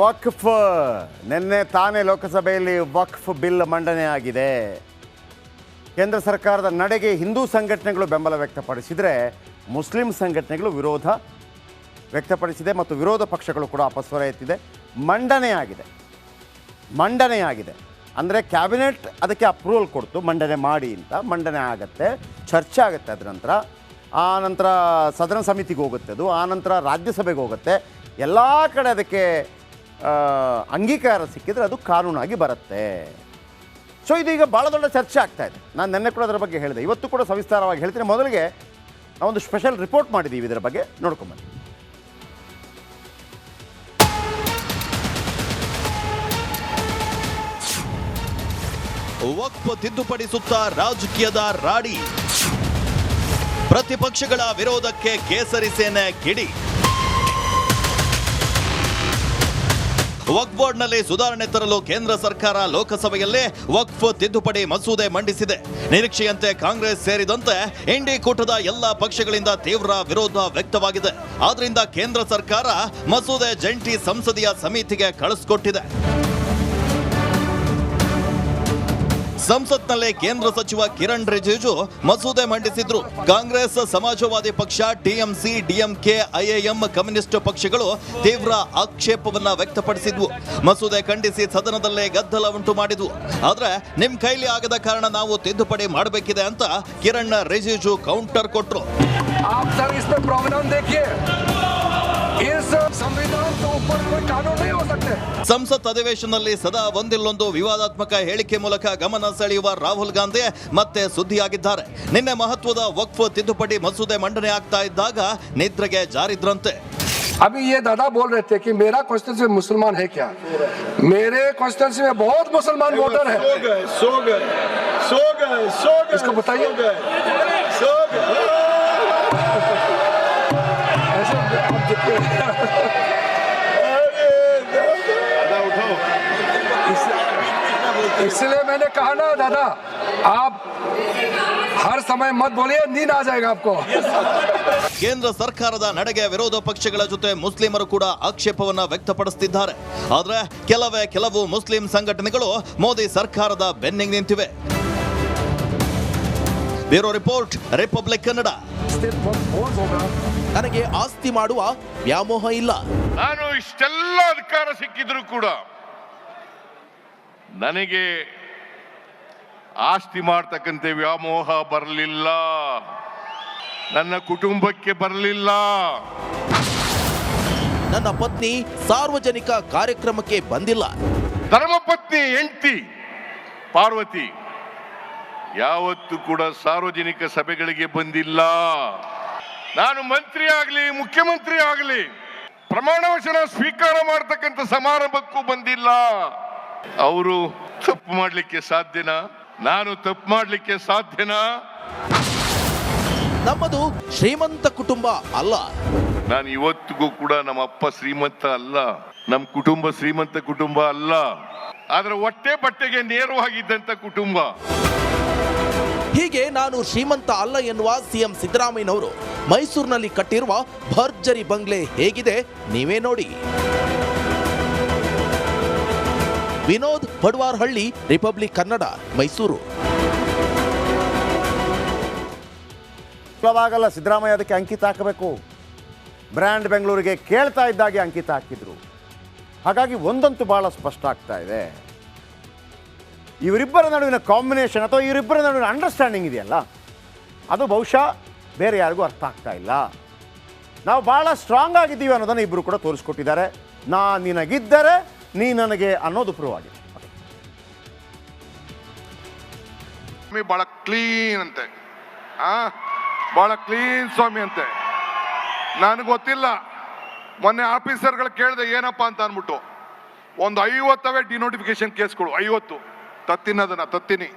ವಕ್ಫ್. ನಿನ್ನೆ ತಾನೇ ಲೋಕಸಭೆಯಲ್ಲಿ ವಕ್ಫ್ ಬಿಲ್ ಮಂಡನೆ ಆಗಿದೆ. ಕೇಂದ್ರ ಸರ್ಕಾರದ ನಡೆಗೆ ಹಿಂದೂ ಸಂಘಟನೆಗಳು ಬೆಂಬಲ ವ್ಯಕ್ತಪಡಿಸಿದರೆ, ಮುಸ್ಲಿಂ ಸಂಘಟನೆಗಳು ವಿರೋಧ ವ್ಯಕ್ತಪಡಿಸಿದೆ ಮತ್ತು ವಿರೋಧ ಪಕ್ಷಗಳು ಕೂಡ ಅಪಸ್ವರ ಎತ್ತಿದೆ ಮಂಡನೆ ಆಗಿದೆ. ಮಂಡನೆ ಆಗಿದೆ. ಅಂದರೆ ಕ್ಯಾಬಿನೆಟ್ ಅದಕ್ಕೆ ಅಪ್ರೂವಲ್ ಕೊಡ್ತು, ಮಂಡನೆ ಮಾಡಿ ಅಂತ. ಮಂಡನೆ ಆಗತ್ತೆ, ಚರ್ಚೆ ಆಗುತ್ತೆ ಅದರ ನಂತರ. ಆ ನಂತರ ಸದನ ಸಮಿತಿಗೆ ಹೋಗುತ್ತೆ ಅದು. ಆ ನಂತರ ರಾಜ್ಯಸಭೆಗೆ ಹೋಗುತ್ತೆ. ಎಲ್ಲ ಕಡೆ ಅದಕ್ಕೆ ಅಂಗೀಕಾರ ಸಿಕ್ಕಿದರೆ ಅದು ಕಾನೂನಾಗಿ ಬರುತ್ತೆ. ಸೊ ಇದೀಗ ಭಾಳ ದೊಡ್ಡ ಚರ್ಚೆ ಆಗ್ತಾ ಇದೆ. ನಾನು ನಿನ್ನೆ ಕೂಡ ಅದರ ಬಗ್ಗೆ ಹೇಳಿದೆ. ಇವತ್ತು ಕೂಡ ಸವಿಸ್ತಾರವಾಗಿ ಹೇಳ್ತೀನಿ. ಮೊದಲಿಗೆ ನಾವೊಂದು ಸ್ಪೆಷಲ್ ರಿಪೋರ್ಟ್ ಮಾಡಿದ್ದೀವಿ ಇದರ ಬಗ್ಗೆ. ನೋಡ್ಕೊಂಬನ್ನಿ. ವಕ್ಫ್ ತಿದ್ದುಪಡಿ ಸುತ್ತ ರಾಜಕೀಯದ ರಾಡಿ. ಪ್ರತಿಪಕ್ಷಗಳ ವಿರೋಧಕ್ಕೆ ಕೇಸರಿ ಸೇನೆ ಕಿಡಿ ವಕ್ಫ್ ಬೋರ್ಡ್ನಲ್ಲಿ ಸುಧಾರಣೆ ತರಲು ಕೇಂದ್ರ ಸರ್ಕಾರ ಲೋಕಸಭೆಯಲ್ಲೇ ವಕ್ಫ್ ತಿದ್ದುಪಡಿ ಮಸೂದೆ ಮಂಡಿಸಿದೆ. ನಿರೀಕ್ಷೆಯಂತೆ ಕಾಂಗ್ರೆಸ್ ಸೇರಿದಂತೆ ಎನ್ಡಿ ಕೂಟದ ಎಲ್ಲ ಪಕ್ಷಗಳಿಂದ ತೀವ್ರ ವಿರೋಧ ವ್ಯಕ್ತವಾಗಿದೆ. ಆದ್ರಿಂದ ಕೇಂದ್ರ ಸರ್ಕಾರ ಮಸೂದೆ ಜಂಟಿ ಸಂಸದೀಯ ಸಮಿತಿಗೆ ಕಳಿಸ್ಕೊಟ್ಟಿದೆ. ಸಂಸತ್ನಲ್ಲೇ ಕೇಂದ್ರ ಸಚಿವ ಕಿರಣ್ ರಿಜಿಜು ಮಸೂದೆ ಮಂಡಿಸಿದ್ರು. ಕಾಂಗ್ರೆಸ್, ಸಮಾಜವಾದಿ ಪಕ್ಷ, ಟಿಎಂಸಿ, ಡಿಎಂಕೆ ಐಎಎಂ ಕಮ್ಯುನಿಸ್ಟ್ ಪಕ್ಷಗಳು ತೀವ್ರ ಆಕ್ಷೇಪವನ್ನ ವ್ಯಕ್ತಪಡಿಸಿದ್ವು. ಮಸೂದೆ ಖಂಡಿಸಿ ಸದನದಲ್ಲೇ ಗದ್ದಲ ಉಂಟು ಮಾಡಿದ್ವು. ಆದ್ರೆ ನಿಮ್ ಕೈಲಿ ಆಗದ ಕಾರಣ ನಾವು ತಿದ್ದುಪಡಿ ಮಾಡಬೇಕಿದೆ ಅಂತ ಕಿರಣ್ ರಿಜಿಜು ಕೌಂಟರ್. ಕೊಟ್ರು ಸಂಸತ್ ಅಧಿವೇಶನದಲ್ಲಿ ಸದಾ ಒಂದಿಲ್ಲೊಂದು ವಿವಾದಾತ್ಮಕ ಹೇಳಿಕೆ ಮೂಲಕ ಗಮನ ಸೆಳೆಯುವ ರಾಹುಲ್ ಗಾಂಧಿ ಮತ್ತೆ ಸುದ್ದಿಯಾಗಿದ್ದಾರೆ ನಿನ್ನೆ ಮಹತ್ವದ ವಕ್ಫ್ ತಿದ್ದುಪಡಿ ಮಸೂದೆ ಮಂಡನೆ ಆಗ್ತಾ ಇದ್ದಾಗ ನಿದ್ರೆಗೆ ಜಾರಿದ್ರಂತೆ अभी ये दादा बोल रहे थे कि मेरा कॉन्स्टिट्यूंसी में मुसलमान है क्या मेरे कॉन्स्टिट्यूंसी में बहुत मुसलमान वोटर है सो गए सो गए सो गए सो गए इसको बताइए। सो गए इसलिए मैंने कहा ना दादा आप हर समय मत बोलिए नींद आ जाएगा आपको ಕೇಂದ್ರ ಸರ್ಕಾರದ ನಡೆಗೆ ವಿರೋಧ ಪಕ್ಷಗಳ ಜೊತೆ ಮುಸ್ಲಿಮರು ಕೂಡ ಆಕ್ಷೇಪವನ್ನ ವ್ಯಕ್ತಪಡಿಸುತ್ತಿದ್ದಾರೆ ಆದ್ರೆ ಕೆಲವೇ ಕೆಲವು ಮುಸ್ಲಿಂ ಸಂಘಟನೆಗಳು ಮೋದಿ ಸರ್ಕಾರದ ಬೆನ್ನಿಗೆ ನಿಂತಿವೆ ಬ್ಯೂರೋ ರಿಪೋರ್ಟ್ ರಿಪಬ್ಲಿಕ್ ಕನ್ನಡ ನನಗೆ ಆಸ್ತಿ ಮಾಡುವ ವ್ಯಾಮೋಹ ಇಲ್ಲ. ನಾನು ಇಷ್ಟೆಲ್ಲ ಅಧಿಕಾರ ಸಿಕ್ಕಿದ್ರು ಕೂಡ ನನಗೆ ಆಸ್ತಿ ಮಾಡ್ತಕ್ಕಂತೆ ವ್ಯಾಮೋಹ ಬರಲಿಲ್ಲ. ನನ್ನ ಕುಟುಂಬಕ್ಕೆ ಬರಲಿಲ್ಲ. ನನ್ನ ಪತ್ನಿ ಸಾರ್ವಜನಿಕ ಕಾರ್ಯಕ್ರಮಕ್ಕೆ ಬಂದಿಲ್ಲ. ಧರ್ಮಪತ್ನಿ ಎಂಟಿ ಪಾರ್ವತಿ ಯಾವತ್ತೂ ಕೂಡ ಸಾರ್ವಜನಿಕ ಸಭೆಗಳಿಗೆ ಬಂದಿಲ್ಲ. ನಾನು ಮಂತ್ರಿ ಆಗಲಿ ಮುಖ್ಯಮಂತ್ರಿ ಆಗಲಿ ಪ್ರಮಾಣ ವಚನ ಸ್ವೀಕಾರ ಮಾಡತಕ್ಕಂಥ ಸಮಾರಂಭಕ್ಕೂ ಬಂದಿಲ್ಲ. ಅವರು ತಪ್ಪು ಮಾಡಲಿಕ್ಕೆ ಸಾಧ್ಯನಾ? ನಾನು ತಪ್ಪು ಮಾಡಲಿಕ್ಕೆ ಸಾಧ್ಯನಾ? ನಮ್ಮದು ಶ್ರೀಮಂತ ಕುಟುಂಬ ಅಲ್ಲ. ನಾನು ಇವತ್ತಿಗೂ ಕೂಡ ನಮ್ಮ ಅಪ್ಪ ಶ್ರೀಮಂತ ಅಲ್ಲ. ನಮ್ಮ ಕುಟುಂಬ ಶ್ರೀಮಂತ ಕುಟುಂಬ ಅಲ್ಲ. ಆದ್ರೆ ಹೊಟ್ಟೆ ಬಟ್ಟೆಗೆ ನೇರವಾಗಿದ್ದಂತ ಕುಟುಂಬ. ಹೀಗೆ ನಾನು ಶ್ರೀಮಂತ ಅಲ್ಲ ಎನ್ನುವ ಸಿಎಂ ಸಿದ್ದರಾಮಯ್ಯನವರು ಮೈಸೂರಿನಲ್ಲಿ ಕಟ್ಟಿರುವ ಭರ್ಜರಿ ಬಂಗ್ಲೆ ಹೇಗಿದೆ ನೀವೇ ನೋಡಿ. ವಿನೋದ್ ಪಡ್ವಾರ್ಹಳ್ಳಿ, ರಿಪಬ್ಲಿಕ್ ಕನ್ನಡ, ಮೈಸೂರು. ಆಗಲ್ಲ ಸಿದ್ದರಾಮಯ್ಯ, ಅದಕ್ಕೆ ಅಂಕಿತ ಹಾಕಬೇಕು. ಬ್ರ್ಯಾಂಡ್ ಬೆಂಗಳೂರಿಗೆ ಕೇಳ್ತಾ ಇದ್ದಾಗೆ ಅಂಕಿತ ಹಾಕಿದ್ರು. ಹಾಗಾಗಿ ಒಂದಂತೂ ಭಾಳ ಸ್ಪಷ್ಟ ಆಗ್ತಾ ಇದೆ. ಇವರಿಬ್ಬರ ನಡುವಿನ ಕಾಂಬಿನೇಷನ್ ಅಥವಾ ಇವರಿಬ್ಬರ ನಡುವಿನ ಅಂಡರ್ಸ್ಟ್ಯಾಂಡಿಂಗ್ ಇದೆಯಲ್ಲ? ಅದು ಬಹುಶಃ ಬೇರೆ ಯಾರಿಗೂ ಅರ್ಥ ಆಗ್ತಾ ಇಲ್ಲ. ನಾವು ಭಾಳ ಸ್ಟ್ರಾಂಗ್ ಆಗಿದ್ದೀವಿ ಅನ್ನೋದನ್ನು ಇಬ್ಬರು ಕೂಡ ತೋರಿಸ್ಕೊಟ್ಟಿದ್ದಾರೆ. ನಾ ನಿನಗಿದ್ದರೆ ನೀ ನನಗೆ ಅನ್ನೋದು ಪ್ರೂವ್ ಆಗಿದೆ. ಭಾಳ ಕ್ಲೀನ್ ಅಂತೆ. ಆ? ಬಹಳ ಕ್ಲೀನ್ ಸ್ವಾಮಿ ಅಂತೆ. ನನಗೆ ಗೊತ್ತಿಲ್ಲ. ಮೊನ್ನೆ ಆಫೀಸರ್ಗಳು ಕೇಳಿದೆ ಏನಪ್ಪ ಅಂತ ಅಂದ್ಬಿಟ್ಟು. ಒಂದು ಐವತ್ತವೇ ಡಿನೋಟಿಫಿಕೇಶನ್ ಕೇಸ್ಗಳು, ಐವತ್ತು. ತತ್ತಿನದನ್ನ ತತ್ತಿನಿ.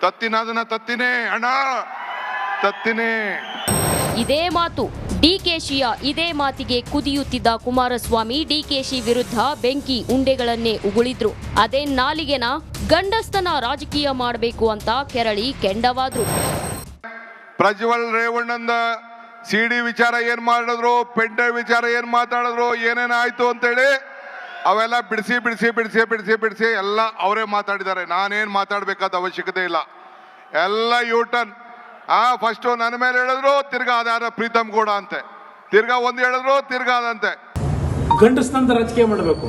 ತತ್ತಿನದನ ತತ್ತಿನೇ ಅಣ್ಣ. ತತ್ತಿನೇ. ಇದೇ ಮಾತು ಡಿಕೆಶಿಯ ಇದೇ ಮಾತಿಗೆ ಕುದಿಯುತ್ತಿದ್ದ ಕುಮಾರಸ್ವಾಮಿ ಡಿಕೆಶಿ ವಿರುದ್ಧ ಬೆಂಕಿ ಉಂಡೆಗಳನ್ನೇ ಉಗುಳಿದ್ರು. ಅದೇ ನಾಲಿಗೆನ ಗಂಡಸ್ತನ ರಾಜಕೀಯ ಮಾಡಬೇಕು ಅಂತ ಕೆರಳಿ ಕೆಂಡವಾದ್ರು. ಪ್ರಜ್ವಲ್ ರೇವಣ್ಣಂದ ಸಿ ಡಿ ವಿಚಾರ ಏನ್ ಮಾಡಿದ್ರು ಪೆಂಡ ವಿಚಾರ ಏನ್ ಮಾತಾಡಿದ್ರು ಏನೇನಾಯ್ತು ಅಂತೇಳಿ ಅವೆಲ್ಲ ಬಿಡಿಸಿ ಬಿಡಿಸಿ ಬಿಡಿಸಿ ಬಿಡಿಸಿ ಬಿಡಿಸಿ ಎಲ್ಲ ಅವರೇ ಮಾತಾಡಿದ್ದಾರೆ. ನಾನೇನು ಮಾತಾಡಬೇಕಾದ ಅವಶ್ಯಕತೆ ಇಲ್ಲ. ಎಲ್ಲ ಯೂಟರ್ನ್ ಆ ಫಸ್ಟು ನನ್ನ ಮೇಲೆ ಹೇಳಿದ್ರು, ತಿರ್ಗಾ ಅದಾರ ಪ್ರೀತಮ್ ಗೌಡ ಅಂತೆ. ತಿರ್ಗಾ ಒಂದು ಹೇಳಿದ್ರು, ತಿರ್ಗಾ ಅದಂತೆ ಗಂಡಸ್ನಂತ ರಾಜಕೀಯ ಮಾಡಬೇಕು.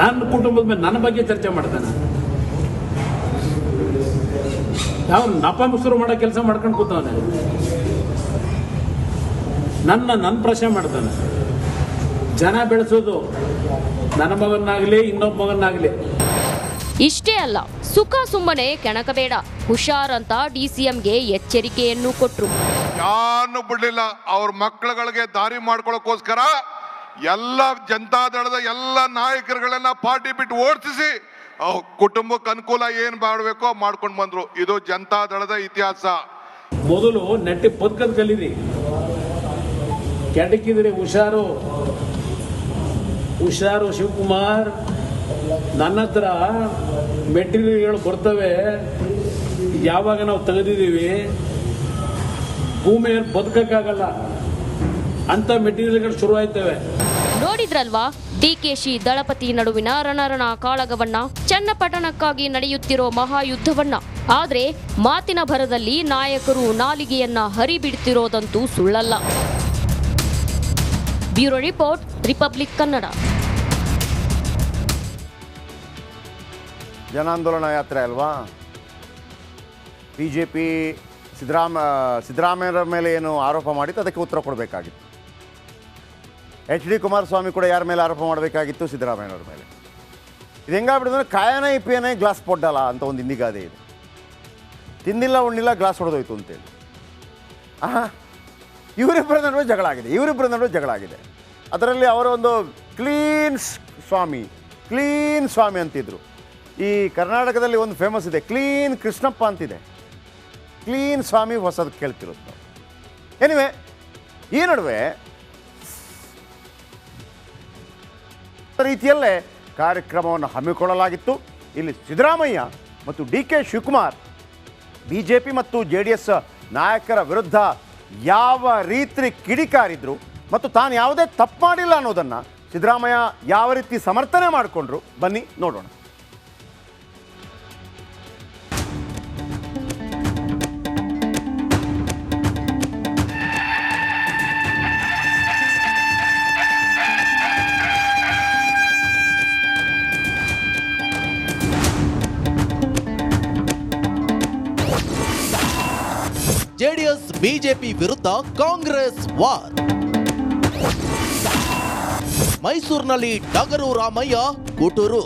ನನ್ನ ಕುಟುಂಬದ ಮೇಲೆ ನನ್ನ ಬಗ್ಗೆ ಚರ್ಚೆ ಮಾಡ್ತಾನೆ ಯಾವ ನಪ ಮುಸುರು ಮಾಡೋ ಕೆಲಸ ಮಾಡ್ಕೊಂಡು ಕೂತವನೆ. ನನ್ನ ನನ್ನ ಪ್ರಶ್ನೆ ಮಾಡ್ತಾನೆ. ಜನ ಬೆಳೆಸೋದು ನನ್ನ ಮಗನಾಗ್ಲಿ ಇನ್ನೊಬ್ಬ ಮಗನಾಗ್ಲಿ. ಇಷ್ಟೇ ಅಲ್ಲ ಸುಖ ಸುಮ್ಮನೆ ಕೆಣಕಬೇಡ ಹುಷಾರ್ ಅಂತ ಡಿಸಿಎಂಗೆ ಎಚ್ಚರಿಕೆಯನ್ನು ಕೊಟ್ಟರು ಯಾರನ್ನು ಬಿಡಲಿಲ್ಲ. ಅವ್ರ ಮಕ್ಕಳುಗಳಿಗೆ ದಾರಿ ಮಾಡ್ಕೊಳ್ಳೋಕೋಸ್ಕರ ಎಲ್ಲ ಜನತಾದಳದ ಎಲ್ಲ ನಾಯಕರುಗಳನ್ನ ಪಾರ್ಟಿ ಬಿಟ್ಟು ಓಡಿಸಿ ಕುಟುಂಬಕ್ಕೆ ಅನುಕೂಲ ಏನು ಮಾಡಬೇಕೋ ಮಾಡ್ಕೊಂಡು ಬಂದ್ರು. ಇದು ಜನತಾದಳದ ಇತಿಹಾಸ. ಮೊದಲು ನೆಟ್ಟಿ ಬದುಕದ್ ಕಲೀರಿ. ಕೆಡಕಿದ್ರೆ ಹುಷಾರು. ಹುಷಾರು ಶಿವಕುಮಾರ್. ನನ್ನ ಹತ್ರ ಮೆಟೀರಿಯಲ್ಗಳು ಬರ್ತವೆ. ಯಾವಾಗ ನಾವು ತೆಗೆದಿದ್ದೀವಿ? ಭೂಮಿಯಲ್ಲಿ ಬದುಕಕ್ಕಾಗಲ್ಲ. ಅಂತ ಮೆಟೀರಿಯಲ್ಗಳು ಶುರು ಆಯ್ತವೆ. ನೋಡಿದ್ರಲ್ವಾ? ಡಿಕೆಶಿ ದಳಪತಿ ನಡುವಿನ ರಣರಣ ಕಾಳಗವನ್ನ, ಚನ್ನಪಟ್ಟಣಕ್ಕಾಗಿ ನಡೆಯುತ್ತಿರೋ ಮಹಾಯುದ್ಧವನ್ನ. ಆದ್ರೆ ಮಾತಿನ ಭರದಲ್ಲಿ ನಾಯಕರು ನಾಲಿಗೆಯನ್ನ ಹರಿಬಿಡ್ತಿರೋದಂತೂ ಸುಳ್ಳಲ್ಲ. Bureau report, Republic Kannada. ಜನಾಂದೋಲನ ಯಾತ್ರೆ ಅಲ್ವಾ? ಬಿ ಜೆ ಪಿ ಸಿದ್ದರಾಮ, ಸಿದ್ದರಾಮಯ್ಯರ ಮೇಲೆ ಏನು ಆರೋಪ ಮಾಡಿತ್ತು? ಅದಕ್ಕೆ ಉತ್ತರ ಕೊಡಬೇಕಾಗಿತ್ತು. ಎಚ್ ಡಿ ಕುಮಾರಸ್ವಾಮಿ ಕೂಡ ಯಾರ ಮೇಲೆ ಆರೋಪ ಮಾಡಬೇಕಾಗಿತ್ತು? ಸಿದ್ದರಾಮಯ್ಯನವ್ರ ಮೇಲೆ. ಇದು ಹೆಂಗಾಗ್ಬಿಡಿದ್ರೆ ಕಾಯನ ಇಪಿಯನೇ ಗ್ಲಾಸ್ ಪೊಡ್ಡಲ್ಲ ಅಂತ ಒಂದು ಇಂದಿಗಾದೆ ಇದೆ. ತಿಂದಿಲ್ಲ, ಉಣ್ಣಿಲ್ಲ, ಗ್ಲಾಸ್ ಹೊಡೆದೋಯ್ತು ಅಂತೇಳಿ. ಆಹಾ ಇವರಿಬ್ಬರ ನಡುವೆ ಜಗಳ ಆಗಿದೆ, ಇವರಿಬ್ಬರ ನಡುವೆ ಜಗಳ ಆಗಿದೆ. ಅದರಲ್ಲಿ ಅವರ ಒಂದು ಕ್ಲೀನ್ ಸ್ವಾಮಿ ಕ್ಲೀನ್ ಸ್ವಾಮಿ ಅಂತಿದ್ರು. ಈ ಕರ್ನಾಟಕದಲ್ಲಿ ಒಂದು ಫೇಮಸ್ ಇದೆ, ಕ್ಲೀನ್ ಕೃಷ್ಣಪ್ಪ ಅಂತಿದೆ. ಕ್ಲೀನ್ ಸ್ವಾಮಿ ಹೊಸದು ಕೇಳ್ತಿರೋದು ನಾವು. ಎನಿವೆ ಈ ನಡುವೆ ರೀತಿಯಲ್ಲೇ ಕಾರ್ಯಕ್ರಮವನ್ನು ಹಮ್ಮಿಕೊಳ್ಳಲಾಗಿತ್ತು. ಇಲ್ಲಿ ಸಿದ್ದರಾಮಯ್ಯ ಮತ್ತು D K Shivakumar B J P ಮತ್ತು ಜೆ ಡಿ ಎಸ್ ನಾಯಕರ ವಿರುದ್ಧ ಯಾವ ರೀತಿ ಕಿಡಿಕಾರಿದ್ರು ಮತ್ತು ತಾನು ಯಾವುದೇ ತಪ್ಪು ಮಾಡಿಲ್ಲ ಅನ್ನೋದನ್ನು ಸಿದ್ದರಾಮಯ್ಯ ಯಾವ ರೀತಿ ಸಮರ್ಥನೆ ಮಾಡಿಕೊಂಡ್ರು, ಬನ್ನಿ ನೋಡೋಣ. ಜೆಡಿಎಸ್, ಬಿಜೆಪಿ ವಿರುದ್ಧ ಕಾಂಗ್ರೆಸ್ ವಾರ್. ಮೈಸೂರಿನಲ್ಲಿ ಟಗರು ರಾಮಯ್ಯ, ಕುಟೂರು.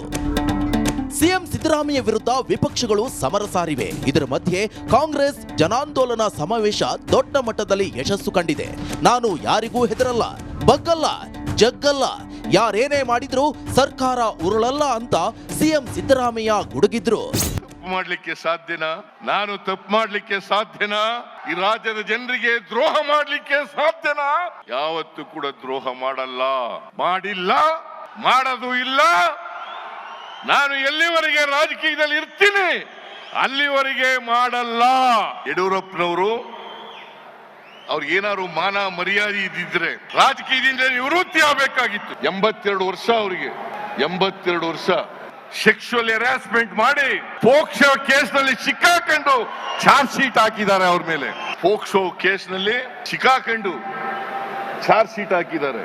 ಸಿಎಂ ಸಿದ್ದರಾಮಯ್ಯ ವಿರುದ್ಧ ವಿಪಕ್ಷಗಳು ಸಮರ ಸಾರಿವೆ. ಇದರ ಮಧ್ಯೆ ಕಾಂಗ್ರೆಸ್ ಜನಾಂದೋಲನ ಸಮಾವೇಶ ದೊಡ್ಡ ಮಟ್ಟದಲ್ಲಿ ಯಶಸ್ಸು ಕಂಡಿದೆ. ನಾನು ಯಾರಿಗೂ ಹೆದರಲ್ಲ, ಬಗ್ಗಲ್ಲ, ಜಗ್ಗಲ್ಲ. ಯಾರೇನೇ ಮಾಡಿದ್ರು ಸರ್ಕಾರ ಉರುಳಲ್ಲ ಅಂತ ಸಿಎಂ ಸಿದ್ದರಾಮಯ್ಯ ಗುಡುಗಿದ್ರು. ಮಾಡ್ಲಿಕ್ಕೆ ಸಾಧ್ಯನಾ? ನಾನು ತಪ್ಪು ಮಾಡಲಿಕ್ಕೆ ಸಾಧ್ಯನಾ? ಈ ರಾಜ್ಯದ ಜನರಿಗೆ ದ್ರೋಹ ಮಾಡಲಿಕ್ಕೆ ಸಾಧ್ಯನಾ? ಯಾವತ್ತೂ ಕೂಡ ದ್ರೋಹ ಮಾಡಲ್ಲ. ಮಾಡಿಲ್ಲ, ಮಾಡೋದು ಇಲ್ಲ. ನಾನು ಎಲ್ಲಿವರೆಗೆ ರಾಜಕೀಯದಲ್ಲಿ ಇರ್ತೀನಿ? ಅಲ್ಲಿವರೆಗೆ ಮಾಡಲ್ಲ. ಯಡಿಯೂರಪ್ಪನವರು ಅವ್ರಿಗೆ ಏನಾದ್ರು ಮಾನ ಮರ್ಯಾದೆ ಇದ್ದಿದ್ರೆ ರಾಜಕೀಯದಿಂದ ನಿವೃತ್ತಿ ಆಗಬೇಕಾಗಿತ್ತು. ಎಂಬತ್ತೆರಡು ವರ್ಷ ಅವರಿಗೆ. ಎಂಬತ್ತೆರಡು ವರ್ಷ. ಸೆಕ್ಷುವಲ್ ಹೆರಾಸ್ಮೆಂಟ್ ಮಾಡಿ ಪೋಕ್ಸೋ ಕೇಸ್ನಲ್ಲಿ ಸಿಕ್ಕಾಕೊಂಡು ಚಾರ್ಜ್ ಶೀಟ್ ಹಾಕಿದ್ದಾರೆ ಅವ್ರ ಮೇಲೆ. ಪೋಕ್ಸೋ ಕೇಸ್ನಲ್ಲಿ ಸಿಕ್ಕಾಕೊಂಡು ಚಾರ್ಜ್ ಶೀಟ್ ಹಾಕಿದ್ದಾರೆ.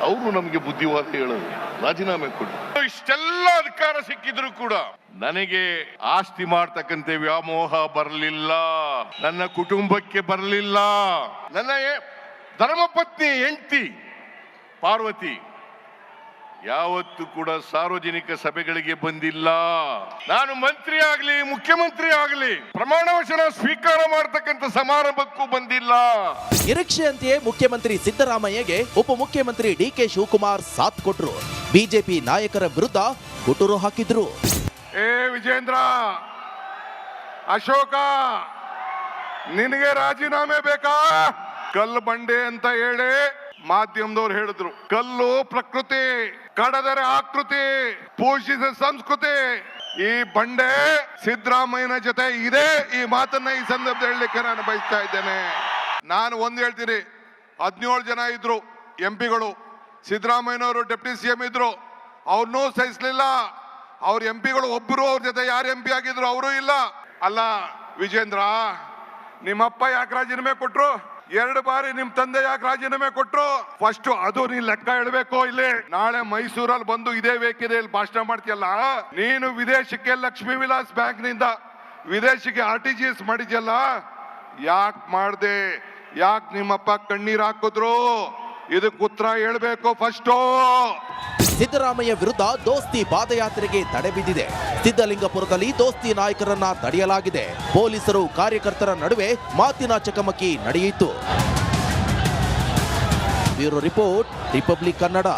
ಅವರು ನಮಗೆ ಬುದ್ಧಿವಾದ ಹೇಳೋದು. ರಾಜೀನಾಮೆ ಕೊಡಿ. ಇಷ್ಟೆಲ್ಲ ಅಧಿಕಾರ ಸಿಕ್ಕಿದ್ರು ಕೂಡ ನನಗೆ ಆಸ್ತಿ ಮಾಡ್ತಕ್ಕಂತೆ ವ್ಯಾಮೋಹ ಬರಲಿಲ್ಲ. ನನ್ನ ಕುಟುಂಬಕ್ಕೆ ಬರಲಿಲ್ಲ. ನನ್ನ ಧರ್ಮಪತ್ನಿ ಹೆಂಡತಿ, ಪಾರ್ವತಿ ಯಾವತ್ತು ಕೂಡ ಸಾರ್ವಜನಿಕ ಸಭೆಗಳಿಗೆ ಬಂದಿಲ್ಲ. ನಾನು ಮಂತ್ರಿ ಆಗ್ಲಿ ಮುಖ್ಯಮಂತ್ರಿ ಆಗ್ಲಿ ಪ್ರಮಾಣ ವಚನ ಸ್ವೀಕಾರ ಮಾಡತಕ್ಕಂಥ ಸಮಾರಂಭಕ್ಕೂ ಬಂದಿಲ್ಲ. ನಿರೀಕ್ಷೆಯಂತೆಯೇ ಮುಖ್ಯಮಂತ್ರಿ ಸಿದ್ದರಾಮಯ್ಯಗೆ ಉಪಮುಖ್ಯಮಂತ್ರಿ ಡಿಕೆ ಶಿವಕುಮಾರ್ ಸಾಥ್ ಕೊಟ್ರು. ಬಿಜೆಪಿ ನಾಯಕರ ವಿರುದ್ಧ ಗುಟುರು ಹಾಕಿದ್ರು. ಏ ವಿಜೇಂದ್ರ ಅಶೋಕ ನಿನಗೆ ರಾಜೀನಾಮೆ ಬೇಕಾ? ಕಲ್ಲು ಬಂಡೆ ಅಂತ ಹೇಳಿ ಮಾಧ್ಯಮದವ್ರು ಹೇಳಿದ್ರು, ಕಲ್ಲು ಪ್ರಕೃತಿ, ಕಡದರೆ ಆಕೃತಿ, ಪೋಷಿಸ ಸಂಸ್ಕೃತಿ. ಈ ಬಂಡೆ ಸಿದ್ದರಾಮಯ್ಯನ ಜೊತೆ ಇದೆ. ಈ ಮಾತನ್ನ ಈ ಸಂದರ್ಭದಲ್ಲಿ ಹೇಳಲಿಕ್ಕೆ ನಾನು ಬಯಸ್ತಾ ಇದ್ದೇನೆ. ನಾನು ಒಂದು ಹೇಳ್ತೀನಿ, ಹದಿನೇಳು ಜನ ಇದ್ರು ಎಂ ಪಿಗಳು ಸಿದ್ದರಾಮಯ್ಯನವರು ಡೆಪ್ಟಿ ಸಿ ಎಂ ಇದ್ರು. ಅವ್ರನ್ನೂ ಸಹಿಸ್ಲಿಲ್ಲ. ಅವ್ರ ಎಂ ಪಿಗಳು ಒಬ್ಬರು ಅವ್ರ ಜೊತೆ ಯಾರು ಎಂ ಪಿ ಆಗಿದ್ರು, ಅವರು ಇಲ್ಲ. ಅಲ್ಲ, ವಿಜೇಂದ್ರ, ನಿಮ್ಮಪ್ಪ ಯಾಕೆ ರಾಜೀನಾಮೆ ಕೊಟ್ರು? ಎರಡು ಬಾರಿ ನಿಮ್ ತಂದೆ ಯಾಕೆ ರಾಜೀನಾಮೆ ಕೊಟ್ಟರು ಫಸ್ಟ್ ಅದು ನೀನ್ ಲೆಕ್ಕ ಹೇಳ್ಬೇಕು ಇಲ್ಲಿ? ನಾಳೆ ಮೈಸೂರಲ್ಲಿ ಬಂದು ಇದೇ ವೇಕಿದೆ ಭಾಷಣ ಮಾಡ್ತೀಯಲ್ಲ? ನೀನು ವಿದೇಶಕ್ಕೆ ಲಕ್ಷ್ಮೀ ವಿಲಾಸ್ ಬ್ಯಾಂಕ್ನಿಂದ ವಿದೇಶಕ್ಕೆ ಆರ್ ಟಿ ಜಿ ಎಸ್ ಮಾಡಿದ್ಯಲ್ಲ? ಯಾಕೆ ಮಾಡ್ದೆ? ಯಾಕೆ ನಿಮ್ಮಪ್ಪ ಕಣ್ಣೀರ್ ಹಾಕಿದ್ರು? ಇದಕ್ಕೆ ಉತ್ತರ ಹೇಳಬೇಕು ಫಸ್ಟು ಸಿದ್ದರಾಮಯ್ಯ ವಿರುದ್ಧ ದೋಸ್ತಿ ಪಾದಯಾತ್ರೆಗೆ ತಡೆ ಬಿದ್ದಿದೆ. ಸಿದ್ದಲಿಂಗಪುರದಲ್ಲಿ ದೋಸ್ತಿ ನಾಯಕರನ್ನ ತಡೆಯಲಾಗಿದೆ. ಪೊಲೀಸರು ಕಾರ್ಯಕರ್ತರ ನಡುವೆ ಮಾತಿನ ಚಕಮಕಿ ನಡೆಯಿತು. Bureau report, Republic Kannada.